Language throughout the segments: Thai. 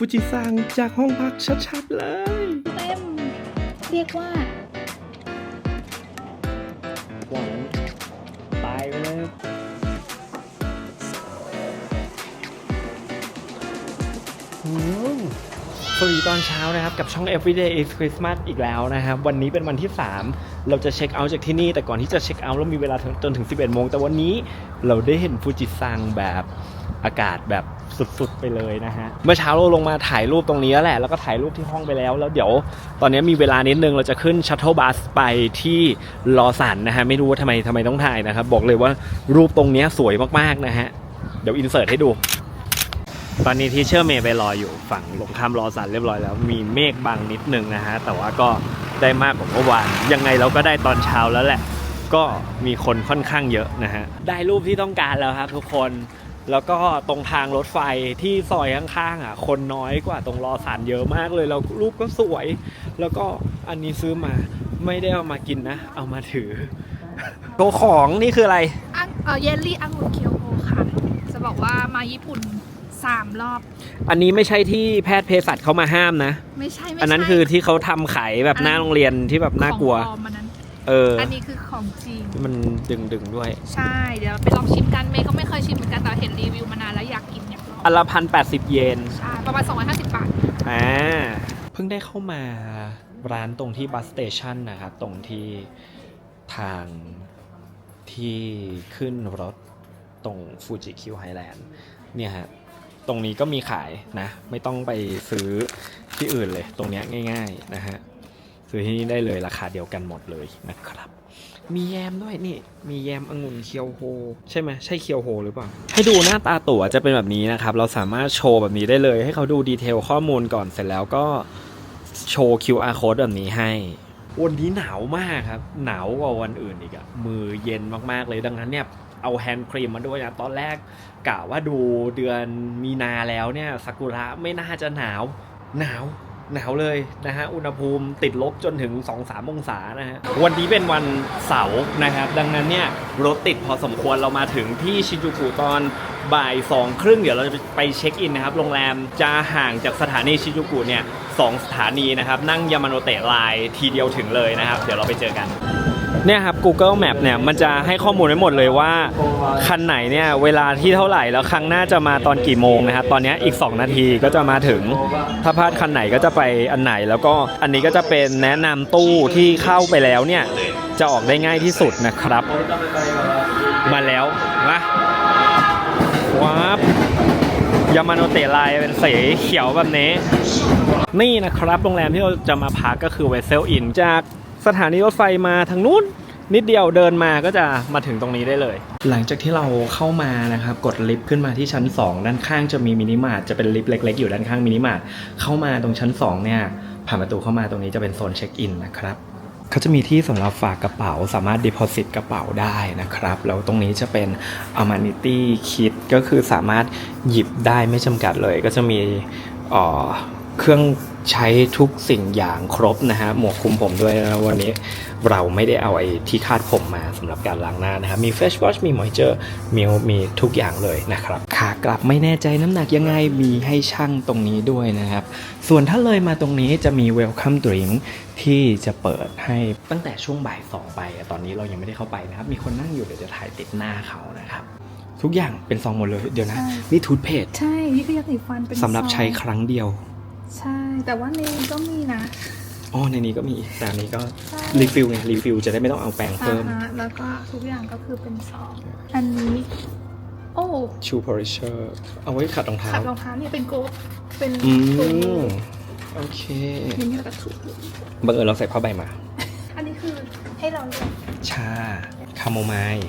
ฟูจิซังจากห้องพักชัดๆเลย เต็ม เรียกว่าหวังตายไปเลยสวัสดีตอนเช้านะครับ กับช่อง Everyday is Christmas อีกแล้วนะครับ วันนี้เป็นวันที่ 3 เราจะเช็คเอาท์จากที่นี่ แต่ก่อนที่จะเช็คเอาท์เรามีเวลาจนถึง 11 โมง แต่วันนี้เราได้เห็นฟูจิซังแบบอากาศแบบ สุดๆไปเลยนะฮะ เมื่อเช้าเราลงมาถ่ายรูปตรงนี้แล้วแหละ แล้วก็ถ่ายรูปที่ห้องไปแล้ว แล้วเดี๋ยวตอนนี้มีเวลานิดนึงเราจะขึ้นชัตเทิลบัสไปที่ลอสันนะฮะ ไม่รู้ว่าทำไมทำไมต้องถ่ายนะครับ บอกเลยว่ารูปตรงเนี้ยสวยมากๆนะฮะ เดี๋ยวอินเสิร์ตให้ดู ตอนนี้ที่เชอร์เมย์ไปรออยู่ฝั่งลงข้ามรอสันเรียบร้อยแล้ว มีเมฆบังนิดนึงนะฮะ แต่ว่าก็ได้มากกว่าเมื่อวาน ยังไงเราก็ได้ตอนเช้าแล้วแหละ ก็มีคนค่อนข้างเยอะนะฮะ ได้รูปที่ต้องการแล้วครับทุกคน แล้วก็ตรงทางรถไฟที่ซอยข้างๆอะ คนน้อยกว่าตรงรอสันเยอะมากเลยแล้วรูปก็สวย แล้วก็อันนี้ซื้อมาไม่ได้เอามากินนะ เอามาถือโตวของนี่คืออะไรอังเออเยลลี่องุ่นเคียวโฮค่ะ จะบอกว่ามาญี่ปุ่นสามรอบ อันนี้ไม่ใช่ที่แพทย์เภสัชเขามาห้ามนะ ไม่ใช่ไม่ใช่อันนั้นคือที่เขาทำขายแบบหน้าโรงเรียนที่แบบน่ากลัว ของปลอมอันนั้น เออ อันนี้คือของจริง ที่มันดึงดึงๆด้วย ใช่ เดี๋ยวไปลองชิมกันเมย์ก็ไม่เคยชิมเหมือนกันแต่เห็นรีวิวมานานแล้วอยากกินอยากลองอันละพันแปดสิบเยนใช่ประมาณ250บาทอ่าเพิ่งได้เข้ามาร้านตรงที่บัสสเตชันนะครับ ตรงที่ทางที่ขึ้นรถตรงฟูจิคิวไฮแลนด์เนี่ยฮะตรงนี้ก็มีขายนะ ไม่ต้องไปซื้อที่อื่นเลย ตรงเนี้ยง่าย ๆ นะฮะ ซื้อที่นี่ได้เลยราคาเดียวกันหมดเลยนะครับ มีแยมด้วยนี่ มีแยมองุ่นเคียวโฮ ใช่ไหมใช่เคียวโฮหรือเปล่า ให้ดูหน้าตาตั๋วจะเป็นแบบนี้นะครับ เราสามารถโชว์แบบนี้ได้เลย ให้เขาดูดีเทลข้อมูลก่อนเสร็จแล้วก็โชว์ QR code แบบนี้ให้ วันนี้หนาวมากครับ หนาวกว่าวันอื่นอีกอะมือเย็นมากๆเลยดังนั้นเนี่ยเอาแฮนด์ครีมมาด้วยนะ ตอนแรกกะว่าดูเดือนมีนาแล้วเนี่ยซากุระไม่น่าจะหนาวหนาว หนาวเลยนะฮะ อุณหภูมิติดลบจนถึง 2-3 องศานะฮะ วันนี้เป็นวันเสาร์นะครับ ดังนั้นเนี่ยรถติดพอสมควรเรามาถึงที่ชิจูกุตอนบ่ายสองครึ่งเดี๋ยวเราจะไปเช็คอินนะครับ โรงแรมจะห่างจากสถานีชิจูกุเนี่ยสองสถานีนะครับ นั่งยามาโนเตะไลน์ทีเดียวถึงเลยนะครับ เดี๋ยวเราไปเจอกัน เนี่ยครับ Google Map เนี่ยมันจะให้ข้อมูลไว้หมดเลยว่า คันไหนเนี่ยเวลาที่เท่าไหร่แล้วครั้งหน้าจะมาตอนกี่โมงนะครับตอนนี้อีก 2 นาทีก็จะมาถึง ถ้าพลาดคันไหนก็จะไปอันไหน แล้วก็อันนี้ก็จะเป็นแนะนำตู้ที่เข้าไปแล้วเนี่ยจะออกได้ง่ายที่สุดนะครับ มาแล้วมาว้าบยามาโนเตะลายเป็นสีเขียวแบบนี้ นี่นะครับ โรงแรมที่เราจะมาพักก็คือเวเซลอินจาก สถานีรถไฟมาทางนู้นนิดเดียวเดินมาก็จะมาถึงตรงนี้ได้เลย หลังจากที่เราเข้ามานะครับกดลิฟต์ขึ้นมาที่ชั้น 2 ด้านข้างจะมีมินิมาร์ทจะเป็นลิฟต์เล็ก ๆ อยู่ด้านข้างมินิมาร์ทเข้ามาตรงชั้น 2 เนี่ยผ่านประตูเข้ามาตรงนี้จะเป็นโซนเช็คอินนะครับเขาจะมีที่สำหรับฝากกระเป๋าสามารถ deposit กระเป๋าได้นะครับ แล้วตรงนี้จะเป็น amenity kit ก็คือสามารถหยิบได้ไม่จำกัดเลย ก็จะมีเอ่อเครื่อง ใช้ทุกสิ่งอย่างครบนะฮะหมวกคลุมผมด้วยนะวันนี้เราไม่ได้เอาไอ้ที่คาดผมมาสำหรับการล้างหน้านะครับมี face wash มี moisture มีมีทุกอย่างเลยนะครับขากลับไม่แน่ใจน้ำหนักยังไงมีให้ช่างตรงนี้ด้วยนะครับ ส่วนถ้าเลยมาตรงนี้จะมี welcome drink ที่จะเปิดให้ตั้งแต่ช่วงบ่ายสองไปอะตอนนี้เรายังไม่ได้เข้าไปนะครับ มีคนนั่งอยู่เดี๋ยวจะถ่ายติดหน้าเขานะครับทุกอย่างเป็นซองหมดเลยเดี๋ยวนะใช่นี่ทูธเพจใช่นี่คือยาสีฟันเป็นสำหรับใช้ซองครั้งเดียว ใช่ แต่ว่าในนี้ก็มีนะ อ๋อในนี้ก็มีแต่อันนี้ก็ใช่ รีฟิลไงรีฟิลจะได้ไม่ต้องเอาแปรงอ่าเพิ่มฮะแล้วก็ทุกอย่างก็คือเป็นซองอันนี้ โอ้ ชูพอริเชอร์เอาไว้ขัดรองเท้า ขัดรองเท้าเนี่ยเป็นโกฟเป็นอืถุงม โอเค นี่นี่แล้วก็ถุงบังเอิญเราใส่ผ้าใบมา อันนี้คือให้เราเลือกชา คาโมไมล์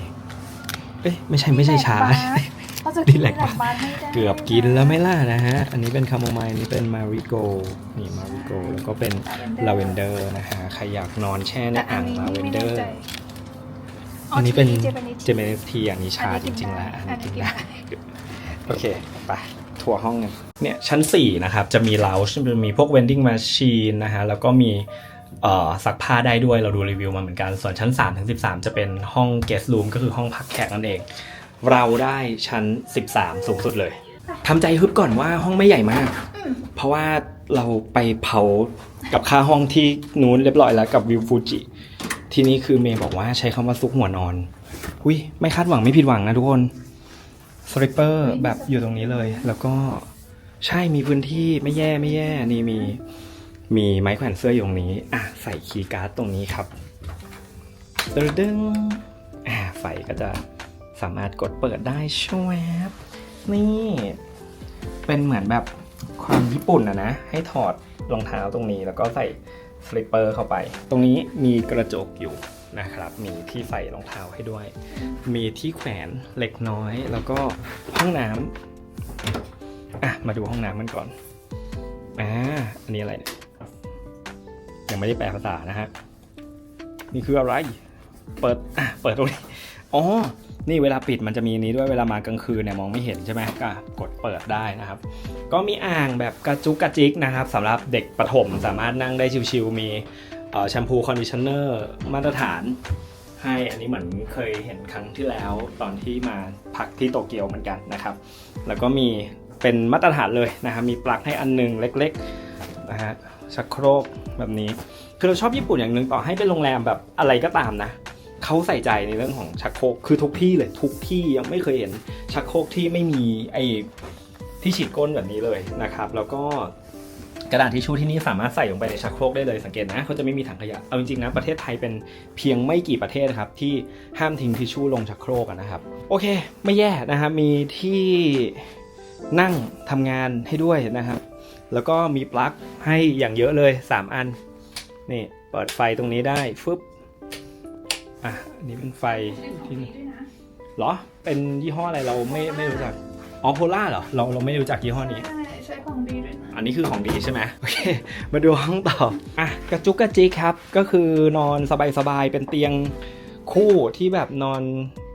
เอ้ยไม่ใช่ไม่ใช่ชา เราจะนี่กินแหแหละลกบาร์ไม่ได้เกือบกินแล้วไหม่ล่ะนะฮะ อันนี้เป็นคาโมไมล์อันนี้เป็นมาริโกนี่มาริโกแล้วก็เป็นลาเวนเดอร์นะฮะใครอยากนอนแช่ในแต่อัอ่านงนี้ลาเวไม่นเดอแน่ร์ใจอันนี้เป็นเจแปนิสเจเมนทีอันนี้ชาจริงๆแล้วอันนี้กินได้โอเคไปทัวร์ห้องกันเนี่ยชั้น 4 นะครับ จะมีเลาช์จะมีพวก vending machine นะฮะ แล้วก็มีเอ่อซักผ้าได้ด้วยเราดูรีวิวมาเหมือนกัน ส่วนชั้น3ถึง13 จะเป็นห้อง guest room ก็คือห้องพักแขกนั่นเอง เราได้ชั้น 13 สูงสุดเลยททำใจฮึบก่อนว่าห้องไม่ใหญ่มากอืมเพราะว่าเราไปเผากับค่าห้องที่นู้นเรียบร้อยแล้วกับวิวฟูจิ ที่นี่คือเมย์บอกว่าใช้คำว่าซุกหัวนอนหุยไม่คาดหวังไม่ผิดหวังนะทุกคนสลิปเปอร์แบบอยู่ตรงนี้เลย แล้วก็ใช่มีพื้นที่ไม่แย่ไม่แย่นี่มีมีไม้แขวนเสื้ออยู่ตรงนี้อะใส่คีย์การ์ดตรงนี้ครับตึ้งดึงอะไฟก็จะ สามารถกดเปิดได้ช่วยบนี่เป็นเหมือนแบบความญี่ปุ่นอะนะ ให้ถอดรองเท้าตรงนี้แล้วก็ใส่สลิปเปอร์เข้าไป ตรงนี้มีกระจกอยู่นะครับ มีที่ใส่รองเท้าให้ด้วย มีที่แขวนเล็กน้อย แล้วก็ห้องน้ำอะ มาดูห้องน้ำกันก่อน อ่า อันนี้อะไรเนี่ยยังไม่ได้แปลภาษานะฮะ นี่คืออะไร เปิด อะ เปิดตรงนี้ อ๋อ นี่เวลาปิดมันจะมีนี้ด้วยเวลามากลางคืนเนี่ยมองไม่เห็นใช่ไหมก็กดเปิดได้นะครับ ก็มีอ่างแบบกระจุกกระจิกนะครับสำหรับเด็กประถมสามารถนั่งได้ชิวๆมีแชมพูคอนดิชเนอร์มาตรฐานให้อันนี้เหมือนเคยเห็นครั้งที่แล้วตอนที่มาพักที่โตเกียวเหมือนกันนะครับ แล้วก็มีเป็นมาตรฐานเลยนะครับมีปลั๊กให้อันหนึงเล็กๆนะฮะชักโครกแบบนี้ คือเราชอบญี่ปุ่นอย่างหนึ่งต่อให้เป็นโรงแรมแบบอะไรก็ตามนะ เขาใส่ใจในเรื่องของชักโครกคือทุกที่เลยทุกที่ยังไม่เคยเห็นชักโครกที่ไม่มีไอ้ที่ฉีดก้นแบบนี้เลยนะครับ แล้วก็กระดาษทิชชู่ที่นี่สามารถใส่ลงไปในชักโครกได้เลยสังเกตนะเขาจะไม่มีถังขยะเอาจริงๆนะประเทศไทยเป็นเพียงไม่กี่ประเทศนะครับที่ห้ามทิ้งทิชชู่ลงชักโครกนะครับโอเค ไม่แย่นะครับมีที่นั่งทำงานให้ด้วยนะครับ แล้วก็มีปลั๊กให้อย่างเยอะเลย 3 อันนี่เปิดไฟตรงนี้ได้ฟึบ อะอันนี้เป็นไฟเป็นของที่ดีด้วยนะเหรอ เป็นยี่ห้ออะไรเราไม่ไม่รู้จัก อ๋อโพล่าเหรอ เราเราไม่รู้จักยี่ห้อนี้ใช่ใช้ของดีด้วยนะ อันนี้คือของดีใช่ไหมโอเค มาดูห้องต่อ อะ กระจุกกระจิกครับ ก็คือนอนสบายๆ เป็นเตียงคู่ที่แบบนอน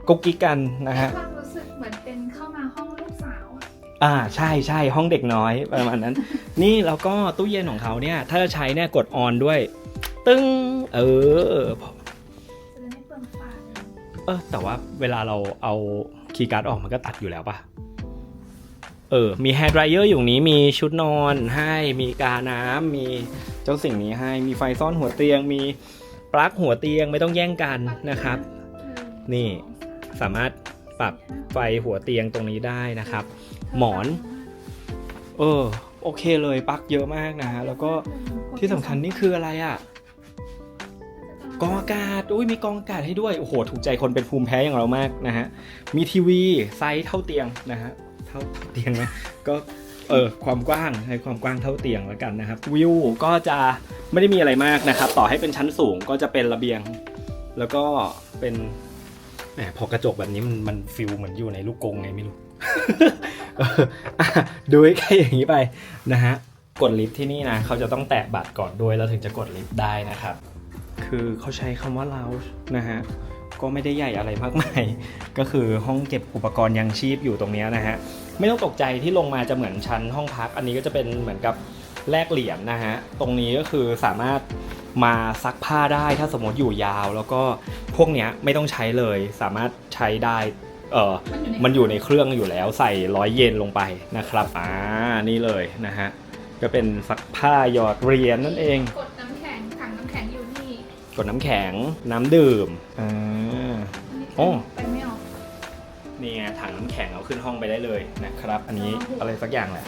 กุ๊กกิ๊กกันนะฮะ ความรู้สึกเหมือนเป็นเข้ามาห้องลูกสาวอะอ่าใช่ใช่ห้องเด็กน้อยประมาณนั้น นี่แล้วก็ตู้เย็นของเขาเนี่ย ถ้าจะใช้เนี่ยกดออนด้วย ตึ้งเออ เออแต่ว่าเวลาเราเอาคีย์การ์ดออกมันก็ตัดอยู่แล้วปะเออ มีแฮร์ดรายเออร์อยู่นี้มีชุดนอนให้ มีกาน้ำมีเจ้าสิ่งนี้ให้ มีไฟซ่อนหัวเตียง มีปลั๊กหัวเตียงไม่ต้องแย่งกันนะครับ นี่สามารถปรับไฟหัวเตียงตรงนี้ได้นะครับ หมอน เออ โอเคเลยปลั๊กเยอะมากนะฮะแล้วก็ที่สำคัญนี่คืออะไรอะ่ะ กองอากาศอุ้ยมีกองอากาศให้ด้วย โอ้โห ถูกใจคนเป็นภูมิแพ้อย่างเรามากนะฮะ มีทีวีไซส์เท่าเตียงนะฮะ เท่าเตียงนะ ก็เออความกว้างให้ความกว้างเท่าเตียงแล้วกันนะครับ วิวก็จะไม่ได้มีอะไรมากนะครับ ต่อให้เป็นชั้นสูงก็จะเป็นระเบียง แล้วก็เป็นแหมพอกระจกแบบนี้มันมันฟิลเหมือนอยู่ในลูกกงไงไม่รู้ดูใกล้ๆอย่างนี้ไปนะฮะกดลิฟต์ที่นี่นะเขาจะต้องแตะบัตรก่อนด้วยแล้วถึงจะกดลิฟต์ได้นะครับ คือเขาใช้คำว่า lounge นะฮะ ก็ไม่ได้ใหญ่อะไรมากมาย ก็คือห้องเก็บอุปกรณ์ยังชีพอยู่ตรงนี้นะฮะ ไม่ต้องตกใจที่ลงมาจะเหมือนชั้นห้องพัก อันนี้ก็จะเป็นเหมือนกับแลกเหรียญนะฮะ ตรงนี้ก็คือสามารถมาซักผ้าได้ถ้าสมมติอยู่ยาว แล้วก็พวกเนี้ยไม่ต้องใช้เลย สามารถใช้ได้เออมันอยู่ในเครื่องอยู่แล้วใส่ร้อยเยนลงไปนะครับ อ่า นี่เลยนะฮะ ก็เป็นซักผ้าหยอดเหรียญนั่นเองกด กดน้ำแข็งน้ำดื่มอ่าอันนี้โอ้ ไปไม่ออกนี่ไงถังน้ำแข็งเอาขึ้นห้องไปได้เลยนะครับ อันนี้อะไรสักอย่างแหละ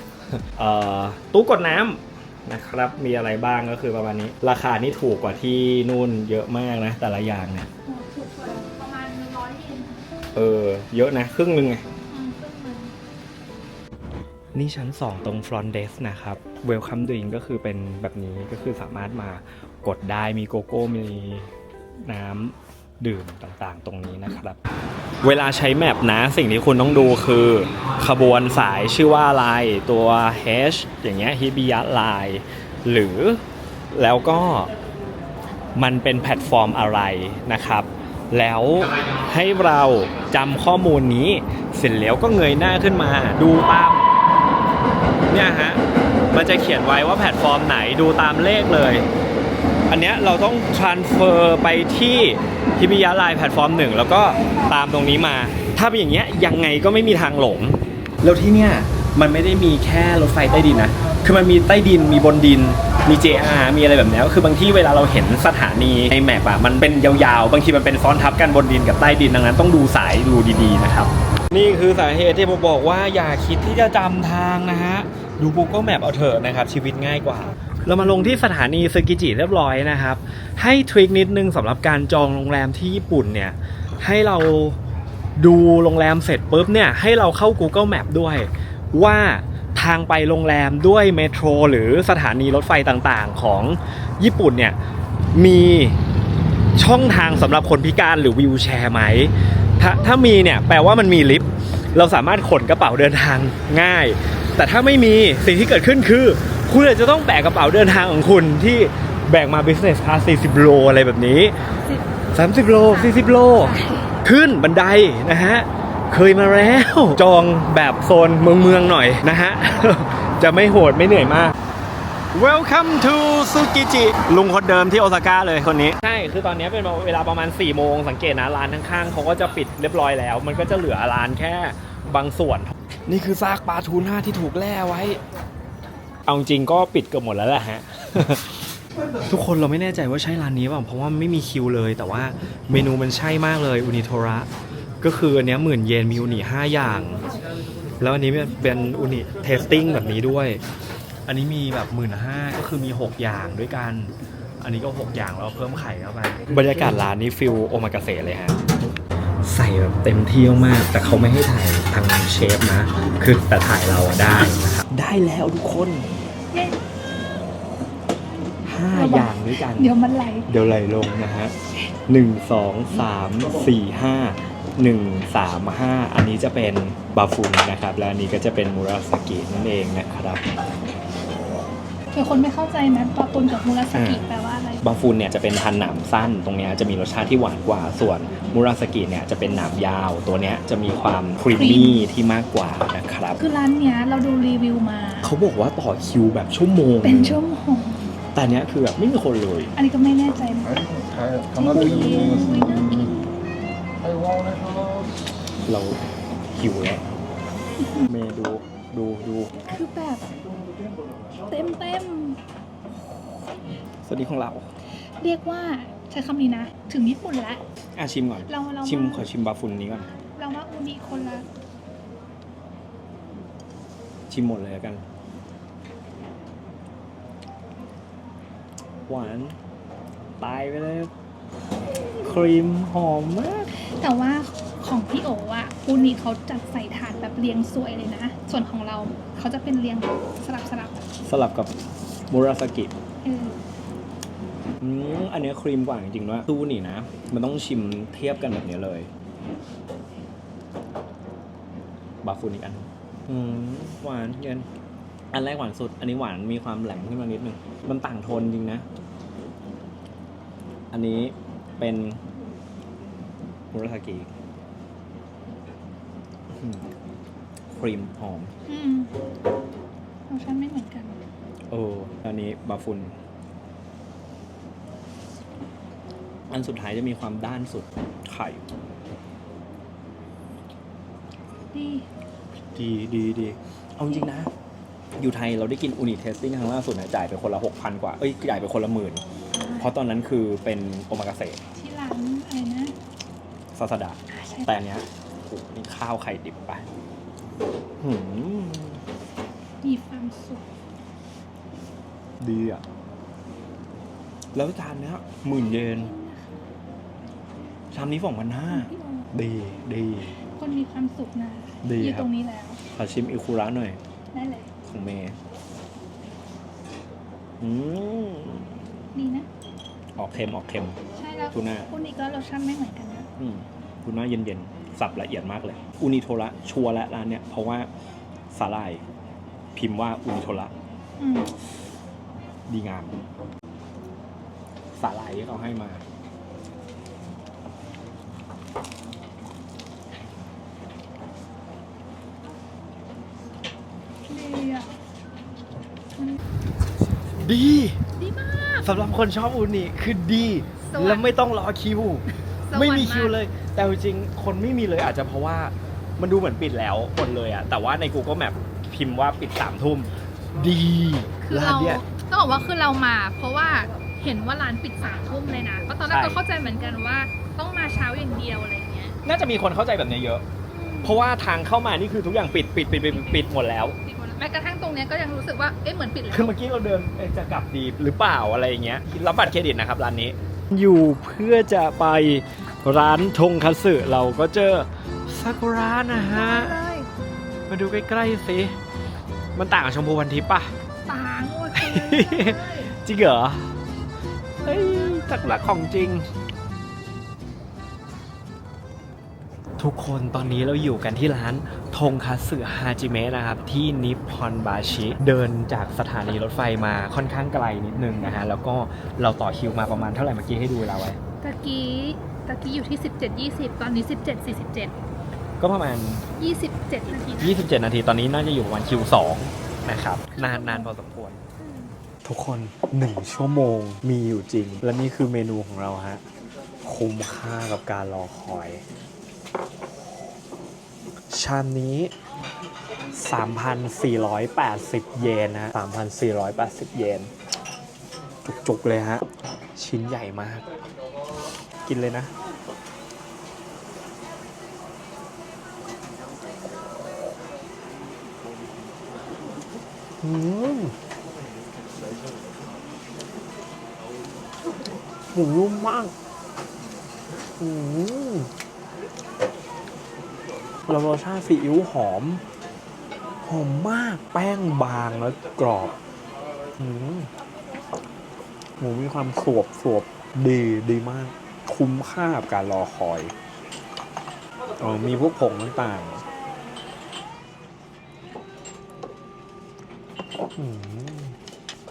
เอ่อตู้กดน้ำนะครับ มีอะไรบ้างก็คือประมาณนี้ ราคานี่ถูกกว่าที่นู่นเยอะมากนะ แต่ละอย่างเนี่ยโอ้ถูกกว่าประมาณร้อยเยนเออ เยอะนะ ครึ่งหนึงไง อืมครึ่งหนึ่งนี่ชั้น 2 ตรง front desk นะครับ welcome drink ก็คือเป็นแบบนี้ก็คือสามารถมากดได้มีโกโก้มีน้ำดื่มต่างๆ ตรงนี้นะครับ เวลาใช้แมปนะสิ่งที่คุณต้องดูคือขบวนสายชื่อว่าอะไรตัว H อย่างเงี้ยฮิบิยะไลน์หรือแล้วก็มันเป็นแพลตฟอร์มอะไรนะครับ แล้วให้เราจำข้อมูลนี้เสร็จแล้วก็เงยหน้าขึ้นมาดูตามเนี่ยฮะมันจะเขียนไว้ว่าแพลตฟอร์มไหนดูตามเลขเลย อันเนี้ยเราต้อง transfer ไปที่ทิพิยะไลน์แพลตฟอร์มหนึ่งแล้วก็ตามตรงนี้มา ถ้าเป็นอย่างเงี้ยยังไงก็ไม่มีทางหลง แล้วที่เนี้ยมันไม่ได้มีแค่รถไฟใต้ดินนะ คือมันมีใต้ดิน มีบนดิน มี JR มีอะไรแบบนี้ยคือบางที่เวลาเราเห็นสถานีในแมปอะมันเป็นยาวๆ บางทีมันเป็นซ้อนทับกันบนดินกับใต้ดิน ดังนั้นต้องดูสายดูดีๆนะครับ นี่คือสาเหตุที่ผมบอกว่าอย่าคิดที่จะจำทางนะฮะ ดู Google Map เอาเถอะนะครับ ชีวิตง่ายกว่า เรามาลงที่สถานีซึกิจิเรียบร้อยนะครับ ให้ทริคนิดนึงสำหรับการจองโรงแรมที่ญี่ปุ่นเนี่ย ให้เราดูโรงแรมเสร็จปุ๊บเนี่ย ให้เราเข้า Google Map ด้วย ว่าทางไปโรงแรมด้วยเมโทรหรือสถานีรถไฟต่างๆ ของญี่ปุ่นเนี่ย มีช่องทางสำหรับคนพิการหรือวิวแชร์ไหมถ้าถ้ามีเนี่ยแปลว่ามันมีลิฟต์เราสามารถขนกระเป๋าเดินทางง่าย แต่ถ้าไม่มีสิ่งที่เกิดขึ้นคือ คุณอาจจะต้องแบกกระเป๋าเดินทางของคุณที่แบกมา business class 40 โลอะไรแบบนี้ 30 โล 40 โล ขึ้นบันไดนะฮะ เคยมาแล้ว จองแบบโซนเมืองเมืองๆหน่อยนะฮะ จะไม่โหดไม่เหนื่อยมาก Welcome to Tsukiji ลุงคนเดิมที่โอซาก้าเลยคนนี้ ใช่ คือตอนนี้เป็นเวลาประมาณ 4 โมง สังเกตนะ ร้านข้างๆเขาก็จะปิดเรียบร้อยแล้ว มันก็จะเหลือร้านแค่บางส่วน นี่คือซากปลาทูน่าที่ถูกแล่ไว้ เอาจริงก็ปิดเกือบหมดแล้วแหละฮะ ทุกคนเราไม่แน่ใจว่าใช่ร้านนี้เปล่าเพราะว่าไม่มีคิวเลย แต่ว่าเมนูมันใช่มากเลยอุนิโทระก็คืออันเนี้ยหมื่นเยนมีอุนิห้าอย่าง แล้วอันนี้เป็นอุนิเทสติ้งแบบนี้ด้วย อันนี้มีแบบหมื่นห้าก็คือมี 6 อย่างด้วยกัน อันนี้ก็ 6 อย่างแล้วเพิ่มไข่เข้าไปบรรยากาศร้านนี้ฟิลโอมากาเสะเลยฮะใส่แบบเต็มที่มากๆแต่เขาไม่ให้ถ่ายทางเชฟนะ คือแต่ถ่ายเราอะได้นะครับได้แล้วทุกคนเย้ ห้าอย่างด้วยกัน เดี๋ยวมันไหล เดี๋ยวไหลลงนะฮะหนึ่งสองสามสี่ห้าหนึ่งสามห้าอันนี้จะเป็นบาฟุนนะครับ และอันนี้ก็จะเป็นมูราสกินั่นเองนะครับเผื่อคนไม่เข้าใจนะปลาปุนกับมูราสกิอ่าแปลว่าอะไร บาฟุนเนี่ยจะเป็นพันธุ์หนามสั้น ตรงเนี้ยจะมีรสชาติที่หวานกว่า ส่วนมูราสกิเนี่ยจะเป็นหนามยาว ตัวเนี้ยจะมีความครีมมี่ที่มากกว่านะครับ คือร้านเนี้ยเราดูรีวิวมา เขาบอกว่าต่อคิวแบบชั่วโมง เป็นชั่วโมง แต่เนี้ยคือแบบไม่มีคนเลย อันนี้ก็ไม่แน่ใจนะ はい、卵入れますね。はい、ワンお願いします。 เราหิวแล้วเมย์ดูดูดู คือแบบ เต็มเต็ม สวัสดีของเรา ๆเรียกว่าใช้คำนี้นะ ถึงญี่ปุ่นแล้ว อ่ะชิมก่อน เราเรา ชิม ว่า ขอชิมบาฟุนนี้ก่อน เราว่าอูนิคนละ ชิมหมดเลยแล้วกัน หวาน ตายไปเลยครีมหอมมาก แต่ว่าของพี่โออะอูนิเขาจัดใส่ถาดแบบเรียงสวยเลยนะ ส่วนของเราเขาจะเป็นเรียงสลับสลับๆอะสลับกับมูราสกิเอออืมอันเนี้ยครีมกว่าจริงๆด้วยตู้นี่นะ มันต้องชิมเทียบกันแบบนี้เลย บาฟูนอีกอัน อืมหวานเย็น อันแรกหวานสุด อันนี้หวานมีความแหลมขึ้นมานิดนึง มันต่างโทนจริงนะ อันนี้เป็นมูราสกิอืมครีมหอมอืมรสชาติไม่เหมือนกันเอออันนี้บาฟุน อันสุดท้ายจะมีความด้านสุดไข่นี่ดีดีดีเอาจริงนะ อยู่ไทยเราได้กินอูนิเทสติ้งครั้งล่าสุดนะจ่ายไปคนละหกพันกว่า เอ้ยจ่ายไปคนละหมื่น เพราะตอนนั้นคือเป็นโอมากาเสะที่ร้านอะไรนะซาสดะอ่าใช่แต่อันเนี้ยโอ้โหนี่ข้าวไข่ดิบไปหืมมีความสุขดีอะ แล้วจานเนี้ยหมื่นเยนชามนี้สองพันห้าพี่โอดีดี คนมีความสุขนะดีอยู่ครับตรงนี้แล้ว ขอชิมอิคุระหน่อย ได้เลย ของเมย์อืมดีนะ ออกเค็มออกเค็ม ใช่แล้วทูน่า คุณอีกก็รสชาติไม่เหมือนกันนะ อืมทูน่าเย็นๆ สับละเอียดมากเลยอุนิโทระชัวร์และร้านเนี้ยเพราะว่าสาลายพิมพ์ว่าอุนิโทระอืม ดีงาม สาลายที่เขาให้มา ดีอะ ดี ดีมาก สำหรับคนชอบอุนิคือดี สวรรค์แล้วไม่ต้องรอคิว สวรรค์ไม่มีคิวมาก เลย แต่จริงๆคนไม่มีเลยอาจจะเพราะว่ามันดูเหมือนปิดแล้วหมดเลยอะแต่ว่าใน Google Map พพิมพ์ว่าปิดสามทุ่มดีคือร้านเราเนี้ย ต้องบอกว่าคือเรามา เพราะว่าเห็นว่าร้านปิดสามทุ่มเลยนะก็ตอนแรกใช่ ก็เข้าใจเหมือนกันว่าต้องมาเช้าอย่างเดียวอะไรเงี้ยน่าจะมีคนเข้าใจแบบนี้เยอะ เพราะว่าทางเข้ามานี่คือทุกอย่างปิดปิดปิดปิดปิดปิดหมดแล้วปิดหมด แล้วแม้กระทั่งตรงเนี้ยก็ยังรู้สึกว่าเอ๊ะเหมือนปิดแล้คือวเมื่อกี้เราเดินเอ๊ะจะกลับดีหรือเปล่าอะไรอย่างเงี้ยรับบัตรเครดิตนะครับร้านนี้ อยู่เพื่อจะไปร้านทงคัตสึเราก็เจอซากุระนะฮะมาดูใกล้ๆสิมันต่างกับชมพูพันทิพย์ป่ะต่างโอ้ยจริงเหรอ เฮ้ยสักหลักของจริง ทุกคนตอนนี้เราอยู่กันที่ร้าน ทงคัตสึฮาจิเมะนะครับ ที่นิปพอนบาชิ เดินจากสถานีรถไฟมาค่อนข้างไกลนิดนึงนะฮะ แล้วก็เราต่อคิวมาประมาณเท่าไหร่เมื่อกี้ให้ดูเวลาไว้ตะกี้ตะกี้อยู่ที่ 17 20 ตอนนี้ 17 47 ก็ประมาณ 27 นาทีนะ27 นาทีตอนนี้น่าจะอยู่ประมาณคิว2นะครับนานนานพอสมควร ทุกคน1ชั่วโมงมีอยู่จริง และนี่คือเมนูของเราฮะ คุ้มค่ากับการรอคอย ชามนี้ 3,480 เยนนะฮะ3,480 เยน จุกๆ เลยฮะ ชิ้นใหญ่มาก กินเลยนะ อืมหมูนุ่มมาก อืม แล้วรสชาติซีอิ๊วหอม หอมมากแป้งบางแล้วกรอบอืหมูมีความสวบสวบดีดีมาก คุ้มค่ากับการรอคอยออมีพวกผงต่างๆ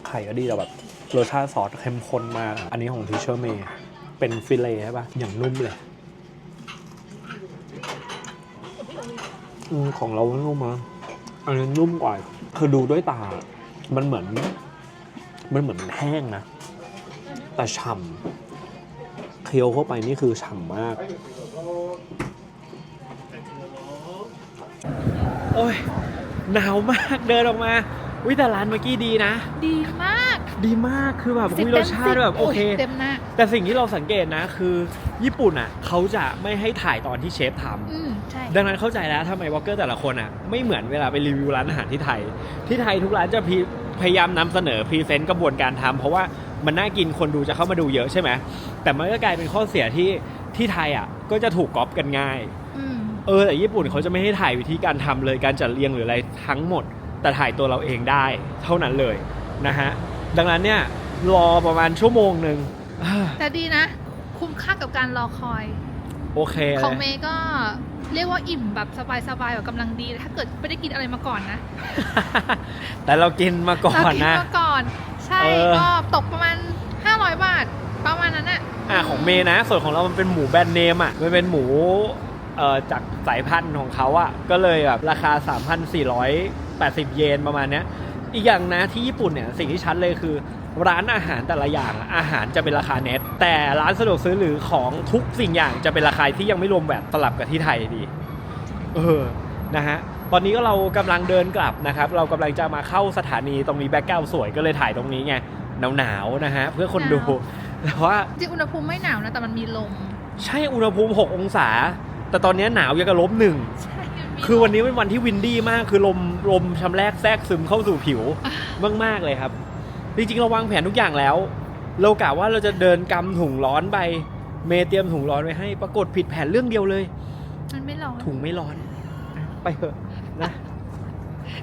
ไข่ก็ดีแต่แบบรสชาติซอสเข้มข้นมาก อันนี้ของทิเชอร์เมย์เป็นฟิเลใช่ปะอย่างนุ่มเลย อืมของเรานุ่มมากอันนี้นุ่มกว่า คือดูด้วยตา มันเหมือน มันเหมือนมันแห้งนะ แต่ฉ่ำเคี้ยวเข้าไปนี่คือฉ่ำมาก โอ้ย หนาวมากเดินออกมาวิแต่ร้านเมื่อกี้ดีนะ ดีมาก ดีมากคือแบบสิบมีรเต็สมชาสิติแบบโอเคยเต็มหน้าแต่สิ่งที่เราสังเกตนะคือ ญี่ปุ่นอะเขาจะไม่ให้ถ่ายตอนที่เชฟทำอืมใช่ ดังนั้นเข้าใจแล้วทำไมวอลเกอร์แต่ละคนอะไม่เหมือนเวลาไปรีวิวร้านอาหารที่ไทย ที่ไทยทุกร้านจะพรีพยายามนำเสนอพรีเซนต์กระบวนการทำเพราะว่ามันน่ากินคนดูจะเข้ามาดูเยอะใช่ไหมแต่มันก็กลายเป็นข้อเสียที่ที่ไทยอะก็จะถูกก๊อปกันง่ายอืมเออแต่ญี่ปุ่นเขาจะไม่ให้ถ่ายวิธีการทำเลยการจัดเรียงหรืออะไรทั้งหมด แต่ถ่ายตัวเราเองได้ เท่านั้นเลยนะฮะดังนั้นเนี่ยรอประมาณชั่วโมงหนึ่งอ่าแต่ดีนะ คุ้มค่ากับการรอคอย โอเคเลยของเมย์ก็ เรียกว่าอิ่มแบบสบายๆแบบกำลังดี ถ้าเกิดไม่ได้กินอะไรมาก่อนนะแต่เรากินมาก่อเรานกินะ มาก่อน ใช่เออ ก็ตกประมาณ 500 บาท ประมาณนั้นอะอะของเมย์นะ ส่วนของเรามันเป็นหมูแบรนด์เนมอะมันเป็นหมูเอ่อจากสายพันธุ์ของเขาอะก็เลยแบบราคา 3,480 เยนประมาณเนี้ยอีกอย่างนะที่ญี่ปุ่นเนี่ยสิ่งที่ชัดเลยคือ ร้านอาหารแต่ละอย่างอะอาหารจะเป็นราคาเน็ต แต่ร้านสะดวกซื้อหรือของทุกสิ่งอย่างจะเป็นราคาที่ยังไม่รวมแวดสลับกับที่ไทยดี เออนะฮะตอนนี้ก็เรากำลังเดินกลับนะครับ เรากำลังจะมาเข้าสถานีตรงนี้แบ็กกราวสวยก็เลยถ่ายตรงนี้ไงหนาวๆนะฮะเพื่อคนดูแต่ว่าจริงอุณหภูมิไม่หนาวนะแต่มันมีลมใช่อุณหภูมิ 6 องศา แต่ตอนนี้หนาวยังกับลบหนึ่งใช่มัมีคือวันนี้เป็นวันที่วินดี้มากคือลมลมชำแรกแทรกซึมเข้าสู่ผิวมากๆเลยครับ จริงๆเราวางแผนทุกอย่างแล้ว เรากะว่าเราจะเดินกำถุงร้อนไป เมย์เตรียมถุงร้อนไว้ให้ ปรากฏผิดแผนเรื่องเดียวเลย มันไม่ร้อนถุงไม่ร้อน ไปเถอะนะ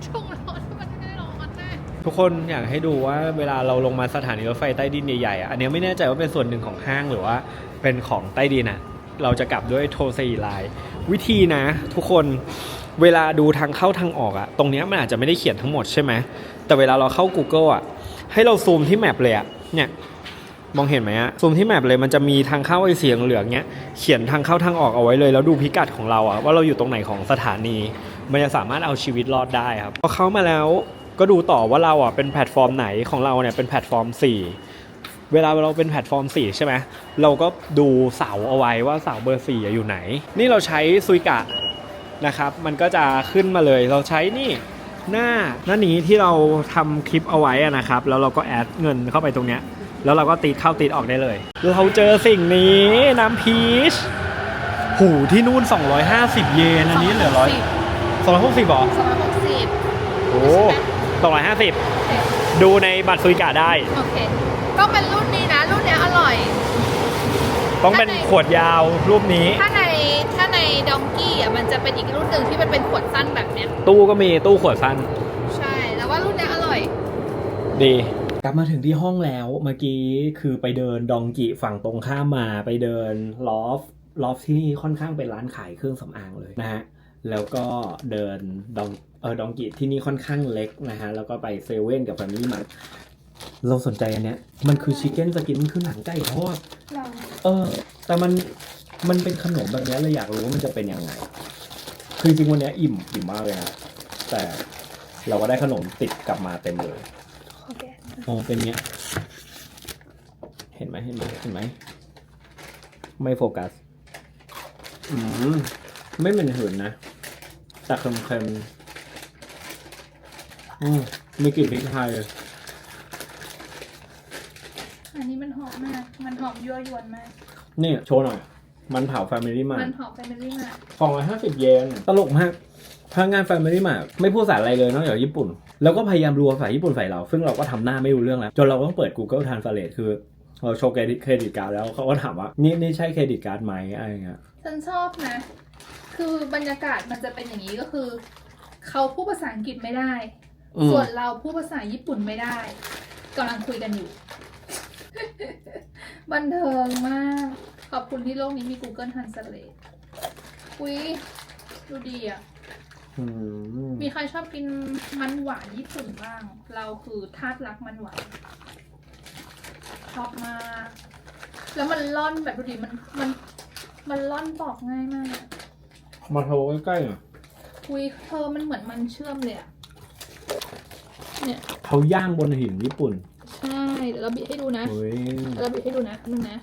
ถุงร้อนมันไม่ได้ร้อนแน่ทุกคนอยากให้ดูว่าเวลาเราลงมาสถานีรถไฟใต้ดินใหญ่ๆอะอันเนี้ยไม่แน่ใจว่าเป็นส่วนหนึ่งของห้างหรือว่า เป็นของใต้ดินอะ เราจะกลับด้วยโทรซีไลน์วิธีนะ ทุกคนเวลาดูทางเข้าทางออกอะตรงเนี้ยมันอาจจะไม่ได้เขียนทั้งหมดใช่ไหมแต่เวลาเราเข้า Google อะ ให้เราซูมที่แมปเลยอะเนี่ยมองเห็นไหมอะซูมที่แมปเลยมันจะมีทางเข้าไอ้เสียงเหลืองเนี้ยเขียนทางเข้าทางออกเอาไว้เลย แล้วดูพิกัดของเราอะว่าเราอยู่ตรงไหนของสถานี มันจะสามารถเอาชีวิตรอดได้ครับพอเข้ามาแล้วก็ดูต่อว่าเราอะเป็นแพลตฟอร์มไหนของเราเนี่ยเป็นแพลตฟอร์ม 4 เวลาเราเป็นแพลตฟอร์ม 4 ใช่ไหมเราก็ดูเสาเอาไว้ว่าเสาเบอร์ 4 อยู่ไหน นี่เราใช้ซุยกะนะครับ มันก็จะขึ้นมาเลยเราใช้นี่ หน้าหน้านี้ที่เราทำคลิปเอาไว้อะนะครับ แล้วเราก็แอดเงินเข้าไปตรงเนี้ย แล้วเราก็ตีดเข้าตีดออกได้เลยเราเจอสิ่งนี้น้ำพีชหูที่นู่น 250 เยนอันนี้เหลือร้อยสองร้อยหกสิบหรอสองร้อยหกสิบโอ้สองร้อยห้าสิบดูในบัตรซุยกาได้ โอเค ก็เป็นรุ่นนี้นะ รุ่นเนี้ยอร่อย ต้องเป็นขวดยาวรูปนี้ ถ้าใน จะเป็นอีกรุ่นหนึ่งที่มันเป็นขวดสั้นแบบเนี้ยตู้ก็มีตู้ขวดสั้น ใช่แต่ว่ารุ่นเนี้ยอร่อย ดี กลับมาถึงที่ห้องแล้วเมื่อกี้คือไปเดินดองกิฝั่งตรงข้ามมาไปเดินลอฟลอฟที่นี่ค่อนข้างเป็นร้านขายเครื่องสำอางเลยนะฮะ แล้วก็เดินดองเออดองกิที่นี่ค่อนข้างเล็กนะฮะ แล้วก็ไปเซเว่นกับแฟมิลี่มาร์เราสนใจอันเนี้ย มันคือชิคเก้นสกินมันคือหนังไก่ทอด เออ แต่มันมันเป็นขนมแบบเนี้ยเลยอยากรู้ว่ามันจะเป็นยังไง คือจริงๆวันเนี้ยอิ่มอิ่มมากเลยนะแต่เราก็ได้ขนมติดกลับมาเต็มเลยโอเคอ๋อเป็นเนี้ย เห็นไหมเห็นไหมเห็นไหม ไม่โฟกัส อืมไม่เหม็นหืนนะ แต่เค็มๆอืมมีกลิ่นพริกไทยอันนี้มันหอมมาก มันหอมยั่วยวนมาก นี่โชว์หน่อย มันเผาแฟมิลี่มามันหอมแฟมิลี่มากสองร้อยห้าสิบเยน ตลกมากพนักงานแฟมิลี่มาไม่พูดภาษาอะไรเลยนอกจากญี่ปุ่น แล้วก็พยายามรัวภาษาญี่ปุ่นใส่เรา ซึ่งเราก็ทำหน้าไม่รู้เรื่องแล้ว จนเราต้องเปิด Google Translate คือเราโชว์เครดิตเครดิตการ์ดแล้วเขาก็ถามว่า นี่นี่ใช่เครดิตการ์ดไหมอะไรเงี้ย ฉันชอบนะ คือบรรยากาศมันจะเป็นอย่างนี้ก็คือ เขาพูดภาษาอังกฤษไม่ได้ อืมส่วนเราพูดภาษาญี่ปุ่นไม่ได้กำลังคุยกันอยู่ บันเทิงมาก ขอบคุณที่โลกนี้มี Google Translate อุ้ยดูดีอะ อืมมีใครชอบกินมันหวานญี่ปุ่นบ้าง เราคือทาสรักมันหวานชอบมากแล้วมันล่อนแบบดูดิมันมัน มันล่อนปอกง่ายมากอะมาโทรใกล้ๆหน่อยอุ้ยเธอมันเหมือนมันเชื่อมเลยอะเนี่ยเขาย่างบนหินญี่ปุ่น ใช่เดี๋ยวเราบิดให้ดูนะเฮ้ยเดี๋ยวเราบิดให้ดูนะนึงนะ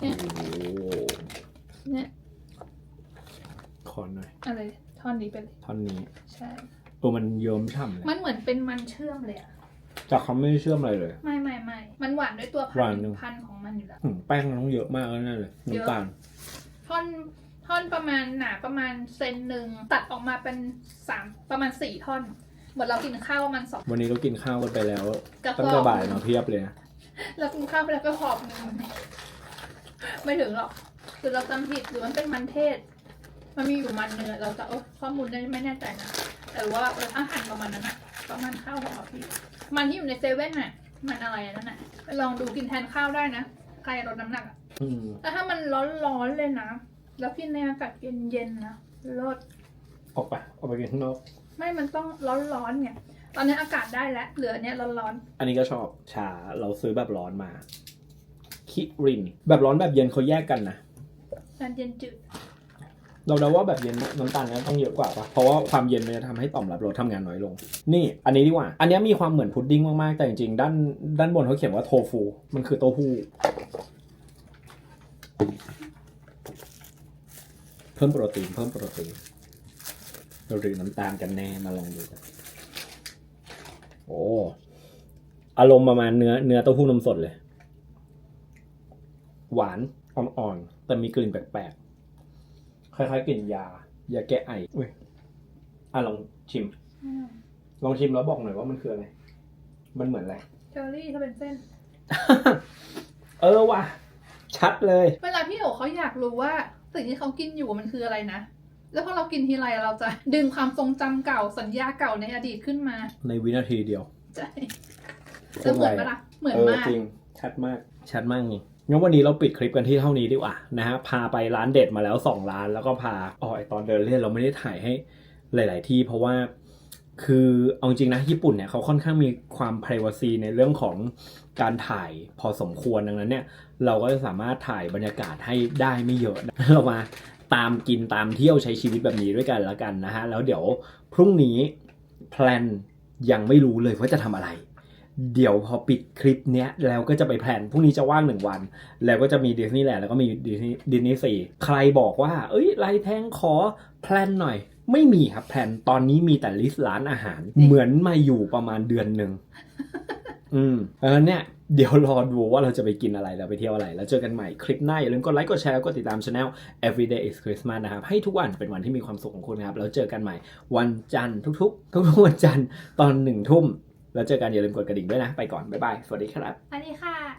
เนี่ย โอ้โหเนี่ย ขอหน่อย อะไรท่อนนี้ไปเลยท่อนนี้ใช่ ตัวมันเยิ้มฉ่ำเลยมันเหมือนเป็นมันเชื่อมเลยอะแต่เขาไม่ได้เชื่อมอะไรเลยไม่ไม่ไม่มันหวานด้วยตัวหพัวานนหนึ่งพันธุ์ของมันอยู่แล้วอืมแป้งมันต้องเยอะมากแล้วนั่นเลยเยอะน้ำตาลท่อนท่อนประมาณหนาประมาณเซนหนึ่งตัดออกมาเป็นสามประมาณสี่ท่อนเหมือนเรากินข้าวประมาณสอง วันนี้เรากินข้าวกันไปแล้วกระเพาะตั้งแต่บ่ายมาเพียบเลยนะเรากินข้าวไปแล้วก็หอบหนึ่ง ไม่ถึงหรอกหรือเราจำผิดหรือมันเป็นมันเทศ มันมีอยู่มันเนื้อะเราจะเออข้อมูลได้ไม่แน่ใจนะแต่ว่าเอออาหารประมาณนั้นอะประมาณข้าวของเราพี่มันที่อยู่ในเซเว่นน่ะ มันอะไรนั่นน่ะไปลองดูกินแทนข้าวได้นะใครลดน้ำหนักอะอืมแต่ถ้ามันร้อนๆเลยนะ แล้วกินในอากาศเย็นๆนะรสออกไปออกไปกินข้างนอก ไม่มันต้องร้อนๆเนี่ยตอนนี้อากาศได้แล้วเหลือเนี้ยร้อนอันนี้ก็ชอบชาเราซื้อแบบร้อนมา คิริน แบบร้อนแบบเย็นเขาแยกกันนะๆการเย็นจืดเราเดาว่าแบบเย็นน้ำตาลน่าต้องเยอะกว่าปะเพราะว่าความเย็นมันจะทำให้ต่อมรับรสทำงานน้อยลง นี่อันนี้ดีกว่า อันนี้มีความเหมือนพุดดิ้งมาก ๆ แต่จริง ๆ ด้านด้านบนเขาเขียนว่าโทฟู มันคือเต้าหู้เพิ่มโปรตีนเพิ่มโปรตีนหรือน้ำตาลกันแน่มาลองดูกันโอ้อารมณ์ประมาณเนื้อเนื้อเต้าหู้นมสดเลย หวานอ่อนๆ แต่มีกลิ่นแปลกๆ คล้ายๆกลิ่นยา ยาแก้ไออุ้ยอะลองชิมอืมลองชิมแล้วบอกหน่อยว่ามันคืออะไร มันเหมือนอะไรเชอร์รี่ถ้าเป็นเส้น เออว่ะ ชัดเลย เวลาพี่โอเขาอยากรู้ว่าสิ่งที่เขากินอยู่มันคืออะไรนะ แล้วพอเรากินทีไรเราจะดึงความทรงจำเก่าสัญญาเก่าในอดีตขึ้นมาในวินาทีเดียว ใช่แล้วเหมือนปะล่ะเหมือนเออมาก จริง ชัดมาก ชัดมากนี่งั้ นวันนี้เราปิดคลิปกันที่เท่านี้ดีกว่านะฮะพาไปร้านเด็ดมาแล้ว 2 ร้านแล้วก็พาอ๋อไอตอนเดินเล่นเราไม่ได้ถ่ายให้หลาย ๆ ที่เพราะว่าคือเอาจริงนะญี่ปุ่นเนี่ยเขาค่อนข้างมีความ p r i ว a c y ในเรื่องของการถ่ายพอสมควรดังนั้นเนี่ยเราก็จะสามารถถ่ายบรรยากาศให้ได้ไม่เยอะนะเรามาตามกินตามเที่ยวใช้ชีวิตแบบนี้ด้วยกันแล้วกันนะฮะแล้วเดี๋ยวพรุ่งนี้แพลนยังไม่รู้เลยว่าจะทำอะไร เดี๋ยวพอปิดคลิปเนี้ยแล้วก็จะไปแพลนพรุ่งนี้จะว่างหนึ่งวัน แล้วก็จะมีดิสนีย์แลนด์แล้วก็มีดิสนีย์ดิสนีย์สี่ใครบอกว่า เอ้ยไลแทงขอแพลนหน่อย ไม่มีครับแพลนตอนนี้มีแต่ลิสต์ร้านอาหาร เหมือนมาอยู่ประมาณเดือนหนึ่งอืมเพราะฉะนั้นเนี่ยเดี๋ยวรอดูว่าเราจะไปกินอะไรแล้วไปเที่ยวอะไร แล้วเจอกันใหม่คลิปหน้า อย่าลืมกดไลค์กดแชร์แล้วกดติดตามช anel everyday is Christmas นะครับ ให้ทุกวันเป็นวันที่มีความสุขของคุณครับ แล้วเจอกันใหม่วันจันทร์ทุกๆ ทุกๆวันจันทร์ตอนหนึ่งทุ่ม แล้วเจอกันอย่าลืมกดกระดิ่งด้วยนะ ไปก่อน บ๊ายบาย สวัสดีครับ สวัสดีค่ะ